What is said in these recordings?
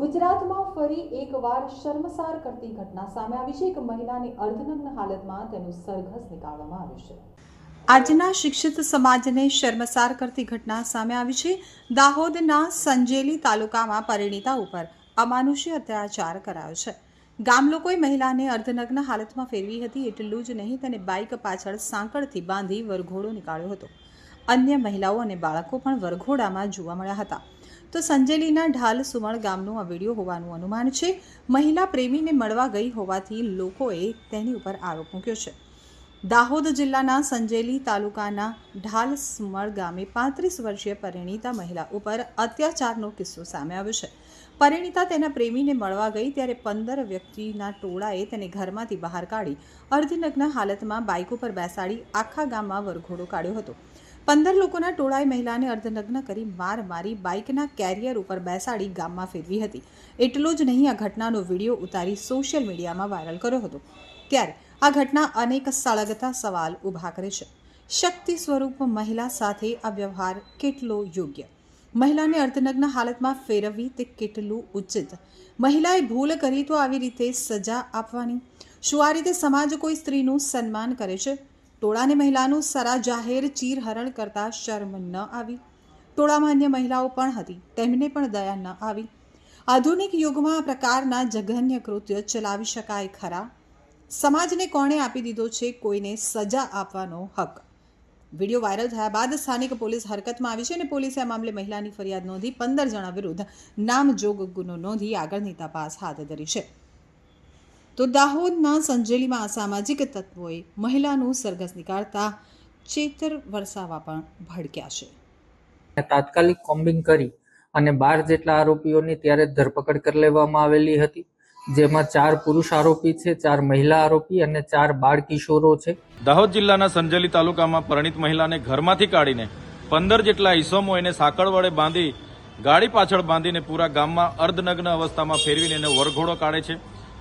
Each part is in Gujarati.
ગુજરાતમાં ફરી એકવાર શર્મસાર કરતી ઘટના સામે આવી છે. એક મહિલાની અર્ધનગ્ન હાલતમાં તેનું સરઘસ નીકાળવામાં આવ્યું છે. આજના શિક્ષિત સમાજને શર્મસાર કરતી ઘટના સામે આવી છે. દાહોદના સંજેલી તાલુકામાં પરિણીતા ઉપર અમાનુષી અત્યાચાર કરાયો છે. ગામ લોકોએ મહિલાને અર્ધનગ્ન હાલતમાં ફેરવી હતી. એટલું જ નહીં, તેને બાઇક પાછળ સાંકળથી બાંધી વરઘોડો નીકાળ્યો હતો. અન્ય મહિલાઓ અને બાળકો પણ વરઘોડામાં જોવા મળ્યા હતા. તો સંજેલીના ઢાલ સુમણ ગામનું આ વીડિયો હોવાનું અનુમાન છે. મહિલા પ્રેમીને મળવા ગઈ હોવાથી લોકોએ તેની ઉપર આરોપ મૂક્યો છે. દાહોદ જિલ્લાના સંજેલી તાલુકાના ઢાલ સુમળ ગામે પાંત્રીસ વર્ષીય પરિણીતા મહિલા ઉપર અત્યાચારનો કિસ્સો સામે આવ્યો છે. પરિણીતા તેના પ્રેમીને મળવા ગઈ ત્યારે પંદર વ્યક્તિના ટોળાએ તેને ઘરમાંથી બહાર કાઢી અર્ધનગ્ન હાલતમાં બાઇક ઉપર બેસાડી આખા ગામમાં વરઘોડો કાઢ્યો હતો. પંદર લોકોના ટોળાએ મહિલાને અર્ધનગ્ન કરી માર મારી બાઇકના કેરિયર ઉપર બેસાડી ગામમાં ફેરવી હતી. એટલો જ નહીં, આ ઘટનાનો વીડિયો ઉતારી સોશિયલ મીડિયામાં વાયરલ કર્યો હતો. ત્યારે આ ઘટના અનેક સળગતા સવાલ ઊભા કરે છે. શક્તિ સ્વરૂપ મહિલા સાથે આ વ્યવહાર કેટલો યોગ્ય? મહિલાને અર્ધનગ્ન હાલતમાં ફેરવવી તે કેટલું ઉચિત? મહિલાએ ભૂલ કરી તો આવી રીતે સજા આપવાની? શું આ રીતે સમાજ કોઈ સ્ત્રીનું સન્માન કરે છે? ટોળાને મહિલાનું સરા જાહેર ચીરહરણ કરતા શર્મ ન આવી. ટોળામાં અન્ય મહિલાઓ પણ હતી. તેમને પણ દયા ન આવી. આધુનિક યુગમાં આ પ્રકારના જઘન્ય કૃત્ય ચલાવી શકાય ખરા? સમાજને કોણે આપી દીધો છે કોઈને સજા આપવાનો હક? વીડિયો વાયરલ થયા બાદ સ્થાનિક પોલીસ હરકતમાં આવી છે અને પોલીસે આ મામલે મહિલાની ફરિયાદ નોંધી પંદર જણા વિરુદ્ધ નામજોગ ગુનો નોંધી આગળની તપાસ હાથ ધરી છે. તો દાહોદના સંજેલીમાં અસામાજિક તત્વોએ મહિલાનું સરઘસ નીકાળતા ચેતર વરસાવા પણ ભડક્યા છે. તાત્કાલિક કોમ્બિંગ કરી અને બાર જેટલા આરોપીઓની ત્યારે ધરપકડ કરી લેવામાં આવેલી હતી જેમાં ચાર પુરુષ આરોપી છે ચાર મહિલા આરોપી અને ચાર બાળ કિશોરો છે. દાહોદ જિલ્લાના સંજેલી તાલુકામાં પરણિત મહિલાને ઘરમાંથી કાઢીને પંદર જેટલા ઈસમો એને સાંકળ વડે બાંધી ગાડી પાછળ બાંધીને પૂરા ગામમાં અર્ધનગ્ન અવસ્થામાં ફેરવીને એને વરઘોડો કાઢે છે.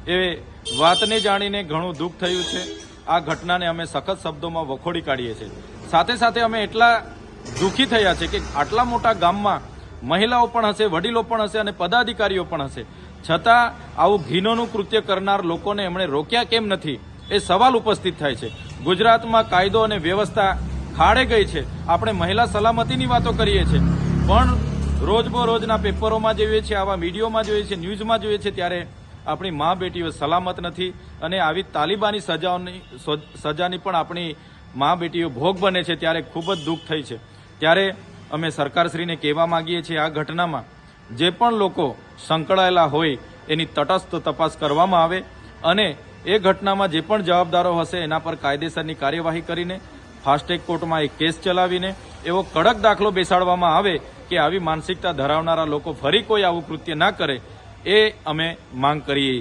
એ વાતને જાણીને ઘણું દુઃખ થયું છે. આ ઘટનાને અમે સખત શબ્દોમાં વખોડી કાઢીએ છીએ. સાથે સાથે અમે એટલા દુઃખી થયા છે કે આટલા મોટા ગામમાં મહિલાઓ પણ હશે, વડીલો પણ હશે અને પદાધિકારીઓ પણ હશે. છતાં આવું ઘીનોનું કૃત્ય કરનાર લોકોને એમણે રોક્યા કેમ નથી એ સવાલ ઉપસ્થિત થાય છે. ગુજરાતમાં કાયદો અને વ્યવસ્થા ખાડે ગઈ છે. આપણે મહિલા સલામતીની વાતો કરીએ છીએ. પણ રોજબરોજના પેપરોમાં જોઈએ છીએ, આવા મીડિયોમાં જોઈએ છીએ, ન્યૂઝમાં જોઈએ છીએ, ત્યારે આપણી મા બેટીઓ સલામત નથી અને આવી તાલિબાની સજાઓની સજાની પણ આપણી મા બેટીઓ ભોગ બને છે ત્યારે ખૂબ જ દુઃખ થઈ છે. ત્યારે અમે સરકારશ્રીને કહેવા માંગીએ છીએ આ ઘટનામાં જે પણ લોકો સંકળાયેલા હોય એની તટસ્થ તપાસ કરવામાં આવે અને એ ઘટનામાં જે પણ જવાબદારો હશે એના પર કાયદેસરની કાર્યવાહી કરીને ફાસ્ટેગ કોર્ટમાં એક કેસ ચલાવીને એવો કડક દાખલો બેસાડવામાં આવે કે આવી માનસિકતા ધરાવનારા લોકો ફરી કોઈ આવું કૃત્ય ના કરે એ અમે માંગ કરીએ